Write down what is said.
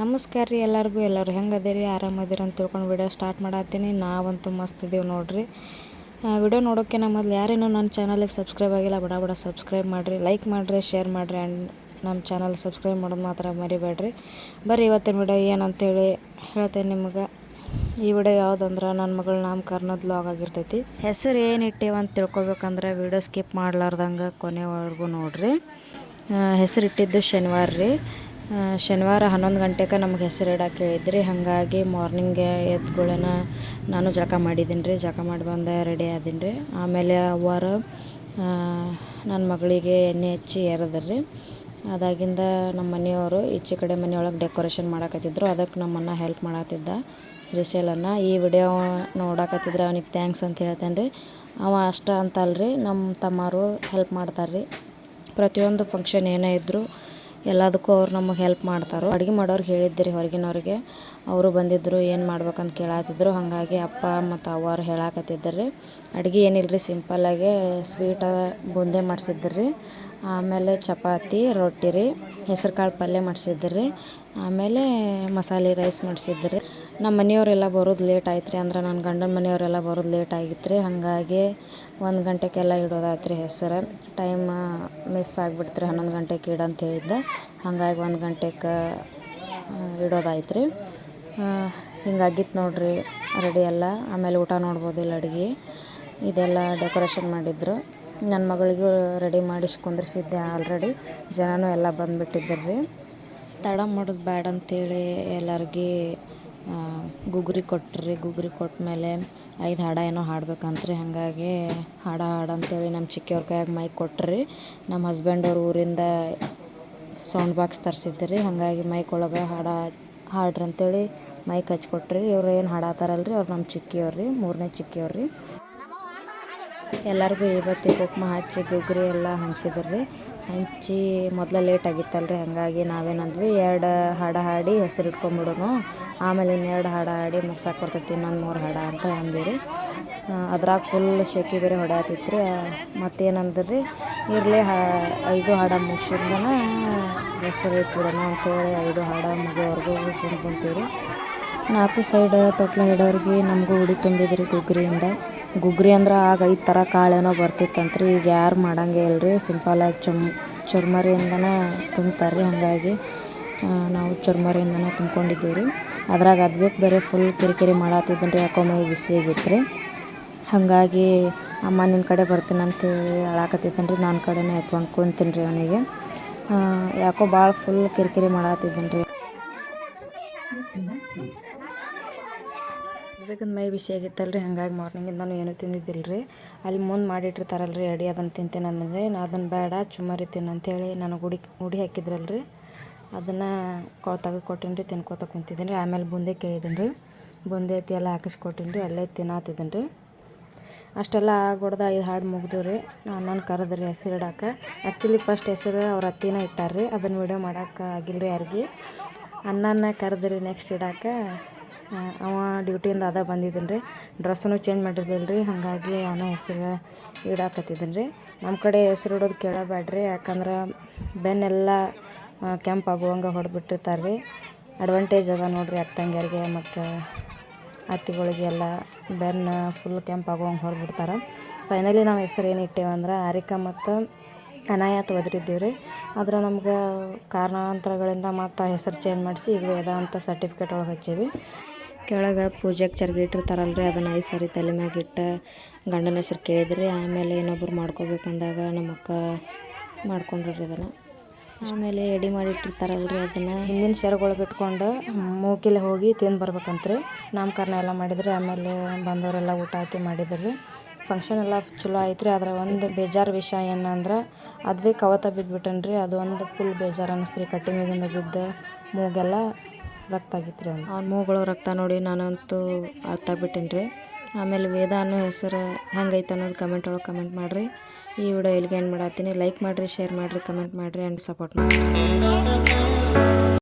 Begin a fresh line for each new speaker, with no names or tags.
ನಮಸ್ಕಾರ ರೀ ಎಲ್ಲರಿಗೂ, ಎಲ್ಲರೂ ಹೆಂಗೆ ಅದೇರಿ? ಆರಾಮದಿರಿ ಅಂತ ತಿಳ್ಕೊಂಡು ವಿಡಿಯೋ ಸ್ಟಾರ್ಟ್ ಮಾಡತ್ತೀನಿ. ನಾವಂತೂ ಮಸ್ತ್ ಇದೀವಿ ನೋಡ್ರಿ. ವಿಡಿಯೋ ನೋಡೋಕ್ಕೆ ಮೊದಲು ಯಾರೇನೋ ನನ್ನ ಚಾನಲಿಗೆ ಸಬ್ಸ್ಕ್ರೈಬ್ ಆಗಿಲ್ಲ, ಬಡ ಬಡ ಸಬ್ಸ್ಕ್ರೈಬ್ ಮಾಡಿರಿ ಲೈಕ್ ಮಾಡಿರಿ ಶೇರ್ ಮಾಡಿರಿ ಆ್ಯಂಡ್ ನಮ್ಮ ಚಾನಲ್ ಸಬ್ಸ್ಕ್ರೈಬ್ ಮಾಡೋದು ಮಾತ್ರ ಮರಿಬೇಡ್ರಿ. ಬರ್ರಿ ಇವತ್ತಿನ ವಿಡಿಯೋ ಏನಂತೇಳಿ ಹೇಳ್ತೇನೆ ನಿಮಗೆ. ಈ ವಿಡಿಯೋ ಯಾವುದಂದ್ರೆ ನನ್ನ ಮಗಳ ನಾಮಕರಣದ ಲಾಗ್ ಆಗಿರ್ತೈತಿ. ಹೆಸರು ಏನು ಅಂತ ತಿಳ್ಕೊಬೇಕಂದ್ರೆ ವಿಡಿಯೋ ಸ್ಕಿಪ್ ಮಾಡ್ಲಾರ್ದಂಗೆ ಕೊನೆವರೆಗೂ ನೋಡ್ರಿ. ಹೆಸರು ಇಟ್ಟಿದ್ದು ಶನಿವಾರ ರೀ. ಶನಿವಾರ ಹನ್ನೊಂದು ಗಂಟೆಗೆ ನಮ್ಗೆ ಹೆಸರು ಇಡಕ್ಕೆ ಹೇಳಿದ್ರಿ. ಹಾಗಾಗಿ ಮಾರ್ನಿಂಗ್ ಎದ್ಗಳೇನ ನಾನು ಜಳಕ ಮಾಡಿದ್ದೀನಿ ರೀ ಜಳಕ ಮಾಡಿ ಬಂದೆ ರೆಡಿ ಆದೀನಿ ರೀ ಆಮೇಲೆ ಅವ್ವಾರು ನನ್ನ ಮಗಳಿಗೆ ಎಣ್ಣೆ ಹಚ್ಚಿ ಎರೆದ್ರಿ. ಅದಾಗಿಂದ ನಮ್ಮ ಮನೆಯವರು ಈಚೆ ಕಡೆ ಮನೆಯೊಳಗೆ ಡೆಕೋರೇಷನ್ ಮಾಡಕತ್ತಿದ್ರು. ಅದಕ್ಕೆ ನಮ್ಮನ್ನು ಹೆಲ್ಪ್ ಮಾಡತ್ತಿದ್ದ ಶ್ರೀಶೈಲನ್ನು. ಈ ವಿಡಿಯೋ ನೋಡಕತ್ತಿದ್ರೆ ಅವನಿಗೆ ಥ್ಯಾಂಕ್ಸ್ ಅಂತ ಹೇಳ್ತೇನೆ ರೀ ಅವ ಅಷ್ಟ ಅಂತಲ್ರಿ. ನಮ್ಮ ತಮ್ಮರು ಹೆಲ್ಪ್ ಮಾಡ್ತಾರೆ ರೀ ಪ್ರತಿಯೊಂದು ಫಂಕ್ಷನ್ ಏನೇ ಇದ್ದರೂ ಎಲ್ಲದಕ್ಕೂ ಅವ್ರು ನಮಗೆ ಹೆಲ್ಪ್ ಮಾಡ್ತಾರೆ. ಅಡುಗೆ ಮಾಡೋರು ಹೇಳಿದ್ದಿರಿ ಹೊರಗಿನವ್ರಿಗೆ. ಅವರು ಬಂದಿದ್ದರು ಏನು ಮಾಡ್ಬೇಕಂತ ಕೇಳಾತಿದ್ರು. ಹಾಗಾಗಿ ಅಪ್ಪ ಮತ್ತು ಅವ್ವಾರು ಹೇಳಾಕತ್ತಿದ್ದರು ಅಡುಗೆ ಏನಿಲ್ಲ ರೀ ಸಿಂಪಲ್ಲಾಗೆ ಸ್ವೀಟ ಬೂಂದಿ ಮಾಡಿಸಿದ್ರಿ ಆಮೇಲೆ ಚಪಾತಿ, ರೊಟ್ಟಿ ರೀ, ಹೆಸ್ರು ಕಾಳು ಪಲ್ಯ ಮಾಡಿಸಿದ್ರಿ ಆಮೇಲೆ ಮಸಾಲೆ ರೈಸ್ ಮಾಡಿಸಿದ್ರಿ ನಮ್ಮ ಮನೆಯವರೆಲ್ಲ ಬರೋದು ಲೇಟ್ ಆಯ್ತು ರೀ ಅಂದ್ರೆ ನನ್ನ ಗಂಡನ ಮನೆಯವರೆಲ್ಲ ಬರೋದು ಲೇಟ್ ಆಗಿತ್ತು ರೀ. ಹಾಗಾಗಿ ಒಂದು ಗಂಟೆಗೆಲ್ಲ ಇಡೋದಾಯ್ತು ರೀ ಹೆಸರು. ಟೈಮ್ ಮಿಸ್ ಆಗಿಬಿಡ್ತು ರೀ, ಹನ್ನೊಂದು ಗಂಟೆಗೆ ಇಡು ಅಂತ ಹೇಳಿದ್ದೆ. ಹಾಗಾಗಿ ಒಂದು ಗಂಟೆಗೆ ಇಡೋದಾಯ್ತು ರೀ. ಹಿಂಗಾಗಿತ್ತು ನೋಡಿರಿ ರೆಡಿ ಎಲ್ಲ. ಆಮೇಲೆ ಊಟ ನೋಡ್ಬೋದು ಇಲ್ಲಿ ಅಡುಗೆ. ಇದೆಲ್ಲ ಡೆಕೋರೇಷನ್ ಮಾಡಿದ್ರು. ನನ್ನ ಮಗಳಿಗೂ ರೆಡಿ ಮಾಡಿಸಿ ಕುಂದ್ರಿಸಿದ್ದೆ ಆಲ್ರೆಡಿ ಜನನೂ ಎಲ್ಲ ಬಂದುಬಿಟ್ಟಿದ್ದರು ರೀ ತಡ ಮಾಡೋದು ಬ್ಯಾಡ ಅಂತೇಳಿ ಎಲ್ಲರಿಗೆ ಗುಗ್ರಿ ಕೊಟ್ರಿ, ಗುಗ್ರಿ ಕೊಟ್ಮೇಲೆ ಐದು ಹಾಡ ಏನೋ ಹಾಡ್ಬೇಕಂತ್ರಿ. ಹಾಗಾಗಿ ಹಾಡ ಹಾಡು ಅಂತೇಳಿ ನಮ್ಮ ಚಿಕ್ಕಿಯವ್ರ ಕೈಯಾಗ ಮೈಕ್ ಕೊಟ್ರಿ. ನಮ್ಮ ಹಸ್ಬೆಂಡ್ ಅವ್ರ ಊರಿಂದ ಸೌಂಡ್ ಬಾಕ್ಸ್ ತರಿಸಿದ್ರಿ ಹಾಗಾಗಿ ಮೈಕ್ ಒಳಗೆ ಹಾಡ ಹಾಡ್ರಿ ಅಂತೇಳಿ ಮೈಕ್ ಹಚ್ಕೊಟ್ರಿ. ಇವ್ರು ಏನು ಹಾಡಾತಾರಲ್ರಿ? ಅವ್ರು ನಮ್ಮ ಚಿಕ್ಕಿಯವ್ರಿ ಮೂರನೇ ಚಿಕ್ಕಿಯವ್ರಿ ಎಲ್ಲರಿಗೂ ಇವತ್ತು ಕುಕ್ಮ ಹಚ್ಚಿ ಗುಗ್ರಿ ಎಲ್ಲ ಹಂಚಿದ್ರು. ಹಂಚಿ ಮೊದಲ ಲೇಟ್ ಆಗಿತ್ತಲ್ರಿ, ಹಾಗಾಗಿ ನಾವೇನಂದ್ವಿ, ಎರಡು ಹಾಡು ಹಾಡಿ ಹೆಸರು ಇಟ್ಕೊಂಬಿಡೋನು. ಆಮೇಲೆ ಇನ್ನೆರಡು ಹಾಡು ಹಾಡಿ ಮುಗ್ಸಕ್ಕೆ ಬರ್ತೈತಿ, ಇನ್ನೊಂದು ಮೂರು ಹಾಡ ಅಂತ ಅಂದಿರಿ ಅದ್ರಾಗ ಫುಲ್ ಶೆಕೆ ಬೇರೆ ಹೊಡ್ಯಾತಿತ್ತು ರೀ ಮತ್ತೇನಂದ್ರಿ ಇರಲಿ ಹಾ, ಐದು ಹಾಡ ಮುಗಿಸಿದ್ನ ಹೆಸರು ಇಟ್ಬಿಡೋಣ ಅಂತೇಳಿ ಐದು ಹಾಡ ಮುಗಿಯೋವರೆಗೂ ಕುಂತ್ಕೊಂತೀವಿ ನಾಲ್ಕು ಸೈಡ್ ತೊಟ್ಲ ಇಡೋರಿಗೆ ನಮಗೂ ಉಡಿ ತುಂಬಿದ್ರಿ ಗುಗ್ರಿಯಿಂದ. ಗುಗ್ರಿ ಅಂದ್ರೆ ಆಗ ಐದು ಥರ ಕಾಳೇನೋ ಬರ್ತಿತ್ತಂತ್ರಿ, ಈಗ ಯಾರು ಮಾಡಂಗೆ ಇಲ್ರಿ ಸಿಂಪಲಾಗಿ ಚುಮ್, ಚುರ್ಮರಿಯಿಂದನೇ ತುಂಬ್ತಾರೆ ರೀ ಹಾಗಾಗಿ ನಾವು ಚುರ್ಮರಿಯಿಂದನೇ ತುಂಬ್ಕೊಂಡಿದ್ದೀವಿ ರೀ ಅದ್ರಾಗ ಅದ್ಬೇಕು ಬೇರೆ ಫುಲ್ ಕಿರಿಕಿರಿ ಮಾಡತ್ತಿದ್ದೀನಿ ರೀ ಯಾಕೋ ಮೈ ಬಿಸಿ ಆಗಿತ್ತು ರೀ ಹಾಗಾಗಿ ಅಮ್ಮ ನಿನ್ನ ಕಡೆ ಬರ್ತೀನಿ ಅಂತೇಳಿ ಅಳಾಕತ್ತಿದ್ದೀನಿ ರೀ ನನ್ನ ಕಡೆನೇ ಎತ್ಕೊಂಡು ಕುಂತೀನಿ ರೀ ಅವನಿಗೆ ಯಾಕೋ ಭಾಳ ಫುಲ್ ಕಿರಿಕಿರಿ ಮಾಡತ್ತಿದ್ದೀನಿ ರೀ ವಿವೇಕದ ಮೈ ಬಿಸಿ ಆಗಿತ್ತಲ್ರಿ, ಹಾಗಾಗಿ ನಾನು ಏನೂ ತಿಂದಿದ್ದಿಲ್ಲ ರೀ ಅಲ್ಲಿ ಮುಂದೆ ಮಾಡಿಟ್ಟಿರ್ತಾರಲ್ರಿ, ಅಡಿ ಅದನ್ನು ತಿಂತೇನೆ ಅಂದರೆ ನಾ ಅದನ್ನು ಬೇಡ ಚುಮ್ಮರಿ ತಿನ್ನು ನಾನು ಗುಡಿ ಗುಡಿ ಹಾಕಿದ್ರಲ್ರಿ. ಅದನ್ನು ಕೊ ತೆಗೆದು ಕೊಟ್ಟೀನಿ ರೀ ತಿನ್ಕೋತ ಕುಂತಿದ್ದೀನಿ ರೀ ಆಮೇಲೆ ಬೂಂದಿ ಕೇಳಿದ್ದೀನಿ ರೀ ಬೂಂದಿ ಐತಿ ಎಲ್ಲ ಹಾಕಿಸ್ಕೊಟ್ಟಿನಿ ರೀ ಅಲ್ಲೇ ತಿನ್ನಾತಿದ್ದೀನಿ ರೀ ಅಷ್ಟೆಲ್ಲ ಆಗೊಡ್ದು ಐದು ಹಾಡು ಮುಗಿದು ರೀ ನಾನು ಕರೆದ್ರಿ ಹೆಸರು ಇಡಾಕ. ಆ್ಯಕ್ಚುಲಿ ಫಸ್ಟ್ ಹೆಸರು ಅವ್ರ ಅತ್ತಿನ ಇಟ್ಟಾರ್ರಿ. ಅದನ್ನು ವಿಡಿಯೋ ಮಾಡೋಕೆ ಆಗಿಲ್ಲ ರೀ ಯಾರಿಗೆ. ಅನ್ನನ ಕರೆದ್ರಿ ನೆಕ್ಸ್ಟ್ ಇಡಕ್ಕೆ ಅವ ಡ್ಯೂಟಿಯಿಂದ ಅದ ಬಂದಿದ್ದೀನಿ ರೀ ಡ್ರೆಸ್ಸನ್ನು ಚೇಂಜ್ ಮಾಡಿರಲಿಲ್ಲ ರೀ ಹಾಗಾಗಿ ಅವನ ಹೆಸರು ಇಡಾಕತ್ತಿದ್ದೀನಿ ರೀ ನಮ್ಮ ಕಡೆ ಹೆಸರು ಇಡೋದು ಕೇಳಬೇಡ್ರಿ, ಯಾಕಂದ್ರೆ ಬೆನ್ನೆಲ್ಲ ಕೆಂಪಾಗುವಂಗೆ ಹೊಡೆದ್ಬಿಟ್ಟಿರ್ತಾರೆ ರೀ ಅಡ್ವಾಂಟೇಜ್ ಅದ ನೋಡಿರಿ ಅಕ್ಕ ತಂಗಿಯರಿಗೆ ಮತ್ತು ಅತ್ತಿಗಳಿಗೆ ಎಲ್ಲ ಬೆನ್ನು ಫುಲ್ ಕೆಂಪು ಆಗುವಂಗೆ ಹೊರಬಿಡ್ತಾರೆ ಫೈನಲಿ ನಾವು ಹೆಸರು ಏನು ಇಟ್ಟೇವಂದ್ರೆ ಆರಿಕಾ ಮತ್ತು ಅನಾಯಾತ್ ಒದರಿದ್ದೀವಿ ರೀ ಆದ್ರೆ ನಮ್ಗೆ ಕಾರಣಾಂತರಗಳಿಂದ ಮತ್ತು ಹೆಸರು ಚೇಂಜ್ ಮಾಡಿಸಿ ಈಗ ವೇದ ಸರ್ಟಿಫಿಕೇಟ್ ಒಳಗೆ ಹಚ್ಚೀವಿ. ಕೆಳಗೆ ಪೂಜೆಗೆ ಚರ್ಗಿ ಇಟ್ಟಿರ್ತಾರಲ್ರಿ, ಅದನ್ನು ಐದು ಸರಿ ತಲೆ ಇಟ್ಟು ಗಂಡನ ಹೆಸ್ರು ಕೇಳಿದ್ರಿ, ಆಮೇಲೆ ಇನ್ನೊಬ್ರು ಮಾಡ್ಕೋಬೇಕಂದಾಗ ನಮ್ಮ ಅಕ್ಕ ಮಾಡ್ಕೊಂಡ್ರಿ ಅದನ್ನು. ಆಮೇಲೆ ಎಡೆ ಮಾಡಿ ಇಟ್ಟಿರ್ತಾರಲ್ರಿ ಅದನ್ನು. ಹಿಂದಿನ ಸೆರಗೊಳಗೆ ಇಟ್ಕೊಂಡು ಮೂಕಿಲೆ ಹೋಗಿ ತಿಂದು ಬರ್ಬೇಕಂತ್ರಿ. ನಾಮಕರಣ ಎಲ್ಲ ಮಾಡಿದ್ರಿ, ಆಮೇಲೆ ಬಂದವರೆಲ್ಲ ಊಟ ಆಯ್ತು ಮಾಡಿದ್ರಿ. ಫಂಕ್ಷನ್ ಎಲ್ಲ ಚಲೋ ಆಯ್ತು ರೀ ಆದ್ರೆ ಒಂದು ಬೇಜಾರು ವಿಷಯ ಏನಂದ್ರೆ ಅದು ಭೀ ಕವತ ಬಿದ್ದುಬಿಟ್ಟನ್ರಿ ಅದು ಒಂದು ಫುಲ್ ಬೇಜಾರು ಅನ್ನಿಸ್ತು ರೀ ಕಟ್ಟಿಂಗಿಂದ ಬಿದ್ದು ಮೂಗೆಲ್ಲ. ರಕ್ತ ಆಗಿತ್ತು ರೀ ಅವ್ನ. ಮೂಗಳು ರಕ್ತ ನೋಡಿ ನಾನಂತೂ ಅರ್ಥ ಬಿಟ್ಟೀನಿ ರೀ ಆಮೇಲೆ ವೇದ ಅನ್ನೋ ಹೆಸರು ಹೆಂಗೈತೆ ಅನ್ನೋದು ಕಮೆಂಟ್ ಒಳಗೆ ಕಮೆಂಟ್ ಮಾಡಿರಿ. ಈ ವಿಡಿಯೋ ಇಲ್ಲಿಗೆ ಏನು ಮಾಡತ್ತೀನಿ. ಲೈಕ್ ಮಾಡಿರಿ ಶೇರ್ ಮಾಡಿರಿ ಕಮೆಂಟ್ ಮಾಡಿರಿ ಆ್ಯಂಡ್ ಸಪೋರ್ಟ್ ಮಾಡಿರಿ.